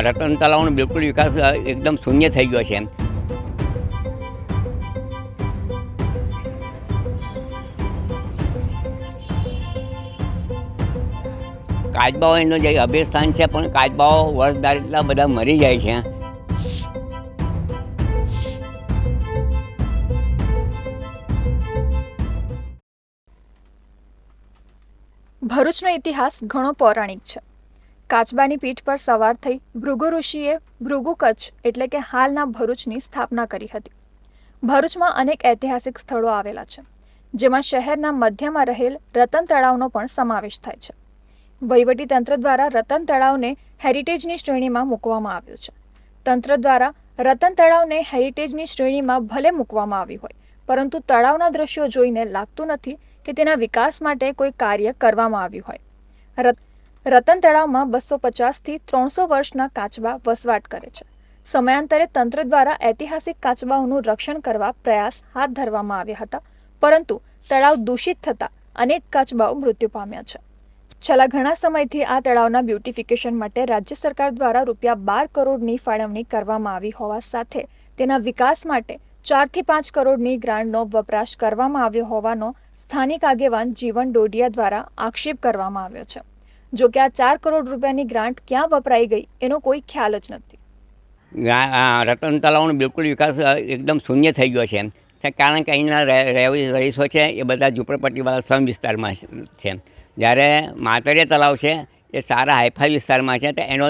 રતન તળાવનો બિલકુલ વિકાસ એકદમ શૂન્ય થઈ ગયો છે એમ. કાચબાઓ એનો જે અભિસ્થાન છે, પણ કાચબાઓ વર્ષદાર એટલા બધા મરી જાય છે. ભરૂચનો ઇતિહાસ ઘણો પૌરાણિક છે. કાચબાની પીઠ પર સવાર થઈ ભૃગુ ઋષિએ ભૃગુ કચ્છ એટલે કે હાલના ભરૂચની સ્થાપના કરી હતી. ભરૂચમાં અનેક ઐતિહાસિક સ્થળો આવેલા છે, જેમાં શહેરના મધ્યમાં રહેલ રતન તળાવનો પણ સમાવેશ થાય છે. વહીવટી તંત્ર દ્વારા રતન તળાવને હેરિટેજની શ્રેણીમાં મૂકવામાં આવ્યું છે. તંત્ર દ્વારા રતન તળાવને હેરિટેજની શ્રેણીમાં ભલે મૂકવામાં આવ્યું હોય, પરંતુ તળાવના દ્રશ્યો જોઈને લાગતું નથી કે તેના વિકાસ માટે કોઈ કાર્ય કરવામાં આવ્યું હોય. રતન તળાવમાં બસો પચાસથી ત્રણસો વર્ષના કાચબા વસવાટ કરે છે. સમયાંતરે તંત્ર દ્વારા ઐતિહાસિક કાચબાઓનું રક્ષણ કરવા પ્રયાસ હાથ ધરવામાં આવ્યા હતા. પરંતુ તળાવ દૂષિત થતાં અનેક કાચબાઓ મૃત્યુ પામ્યા છે. છેલ્લા ઘણા સમયથી આ તળાવના બ્યુટિફિકેશન માટે રાજ્ય સરકાર દ્વારા રૂપિયા બાર કરોડની ફાળવણી કરવામાં આવી હોવા સાથે તેના વિકાસ માટે ચારથી પાંચ કરોડની ગ્રાન્ટનો વપરાશ કરવામાં આવ્યો હોવાનો સ્થાનિક આગેવાન જીવન ડોડિયા દ્વારા આક્ષેપ કરવામાં આવ્યો છે. જો કે આ ચાર કરોડ રૂપિયાની ગ્રાન્ટ ક્યાં વપરાઈ ગઈ, એનો કોઈ ખ્યાલ જ નથી. રતન તળાવનો બિલકુલ વિકાસ એકદમ શૂન્ય થઈ ગયો છે કારણ કે અહીંના રહીશો છે, એ બધા ઝૂંપડપટ્ટીવાળા સમ વિસ્તારમાં છે જ્યારે માતરિયા તળાવ છે, એ સારા હાઈફાઈ વિસ્તારમાં છે, તો એનો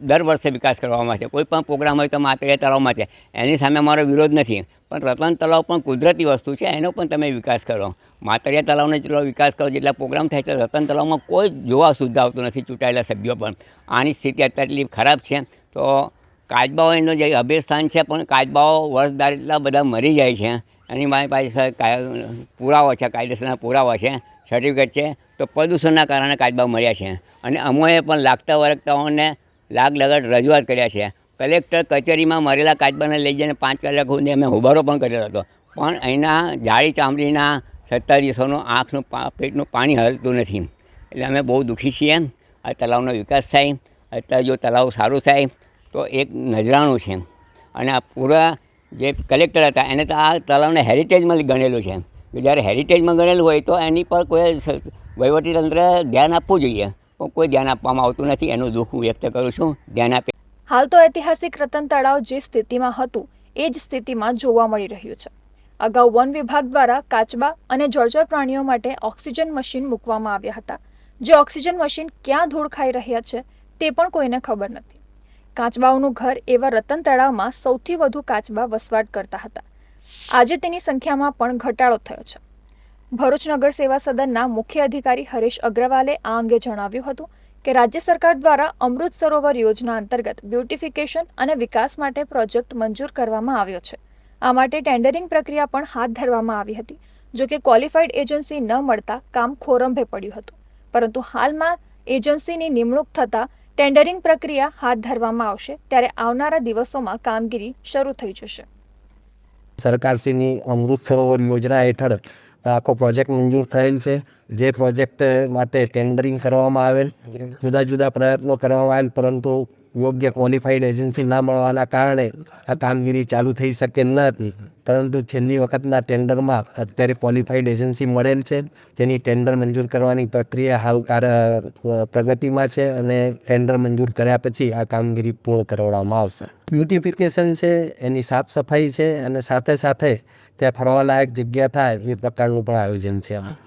દર વર્ષે વિકાસ કરવામાં છે. કોઈ પણ પ્રોગ્રામ હોય તો માતરિયા તળાવમાં છે. એની સામે અમારો વિરોધ નથી. પણ રતન તળાવ પણ કુદરતી વસ્તુ છે, એનો પણ તમે વિકાસ કરો. માતરિયા તળાવનો જેટલો વિકાસ કરો, જેટલા પ્રોગ્રામ થાય છે રતન તળાવમાં કોઈ જોવા સુદ્धा આવતું નથી, ચૂંટાયેલા સભ્યો પણ. આની સ્થિતિ અત્યારે એટલી ખરાબ છે, તો કાચબાઓ એનો જે અભ્યસ્થાન છે, પણ કાચબાઓ વર્ષદાર એટલા બધા મરી જાય છે. એની મારી પાસે પુરાવા છે, કાયદેસરના પુરાવા છે સર્ટિફિકેટ છે, તો પ્રદૂષણના કારણે કાચબા મળ્યા છે. અને અમોએ પણ લાગતા વળગતાઓને લાગ લગડ રજૂઆત કર્યા છે. કલેક્ટર કચેરીમાં મરેલા કાચબાને લઈ જઈને પાંચ કલાક સુધી અમે હોબારો પણ કર્યો હતો. પણ અહીંના જાળી ચામડીના સત્તાધીશોનું આંખનું પેટનું પાણી હલતું નથી. એટલે અમે બહુ દુઃખી છીએ. આ તલાવનો વિકાસ થાય. અત્યારે જો તલાવ સારું થાય, તો એક નજરાણું છે. અને આ પૂરા જે કલેક્ટર હતા, એને તો આ તલાવને હેરિટેજમાં ગણેલું છે. જ્યારે હેરિટેજમાં ગણેલું હોય, તો એની પર કોઈ વહીવટીતંત્રે ધ્યાન આપવું જોઈએ. પણ કોઈ ધ્યાન આપવામાં આવતું નથી. એનું દુઃખ હું વ્યક્ત કરું છું. ધ્યાન આપે હાલ તો ઐતિહાસિક રતન તળાવ જે સ્થિતિમાં હતું, એ જ સ્થિતિમાં જોવા મળી રહ્યું છે. અગાઉ વન વિભાગ દ્વારા કાચબા અને જળચર પ્રાણીઓ માટે ઓક્સિજન મશીન મૂકવામાં આવ્યા હતા. જે ઓક્સિજન મશીન ક્યાં ધૂળ ખાઈ રહ્યા છે, તે પણ કોઈને ખબર નથી. કાચબાઓનું ઘર એવા રતન તળાવમાં સૌથી વધુ કાચબા વસવાટ કરતા હતા. આજે તેની સંખ્યામાં પણ ઘટાડો થયો છે. ભરૂચ નગર સેવા સદનના મુખ્ય અધિકારી હરેશ અગ્રવાલે આ અંગે જણાવ્યું હતું કે રાજ્ય સરકાર દ્વારા અમૃત સરોવર યોજના અંતર્ગત બ્યુટિફિકેશન અને વિકાસ માટે પ્રોજેક્ટ મંજૂર કરવામાં આવ્યો છે. આ માટે ટેન્ડરિંગ પ્રક્રિયા પણ હાથ ધરવામાં આવી હતી. જો કે ક્વોલિફાઈડ એજન્સી ન મળતા કામ ખોરંભે પડ્યું હતું. પરંતુ હાલમાં એજન્સીની નિમણૂક થતાં ટેન્ડરિંગ પ્રક્રિયા હાથ ધરવામાં આવશે ત્યારે આવનારા દિવસોમાં કામગીરી શરૂ થઈ જશે. સરકારશ્રીની અમૃત સરોવર યોજના હેઠળ આખો પ્રોજેક્ટ મંજૂર થયેલ છે. જે પ્રોજેક્ટ માટે ટેન્ડરિંગ કરવામાં આવેલ જુદા જુદા પ્રયત્નો કરવામાં આવેલ પરંતુ યોગ્ય ક્વોલિફાઈડ એજન્સી ના મળવાના કારણે આ કામગીરી ચાલુ થઈ શકે ન હતી પરંતુ છેલ્લી વખતના ટેન્ડરમાં અત્યારે ક્વોલિફાઈડ એજન્સી મળેલ છે જેની ટેન્ડર મંજૂર કરવાની પ્રક્રિયા હાલ પ્રગતિમાં છે અને ટેન્ડર મંજૂર કર્યા પછી આ કામગીરી પૂર્ણ કરવામાં આવશે. બ્યુટિફિકેશન છે એની સાફ સફાઈ છે અને સાથે સાથે ત્યાં ફરવાલાયક જગ્યા થાય એ પ્રકારનું પણ આયોજન છે આમાં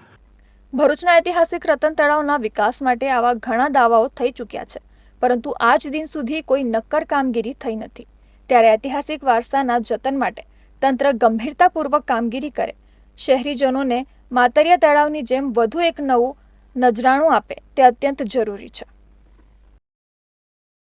ભરૂચના ઐતિહાસિક રતન તળાવના વિકાસ માટે આવા ઘણા દાવાઓ થઈ ચૂક્યા છે. પરંતુ આજ દિન સુધી કોઈ નક્કર કામગીરી થઈ નથી. ત્યારે ઐતિહાસિક વારસાના જતન માટે તંત્ર ગંભીરતાપૂર્વક કામગીરી કરે. શહેરીજનોને માતરિયા તળાવની જેમ વધુ એક નવું નજરાણું આપે તે અત્યંત જરૂરી છે.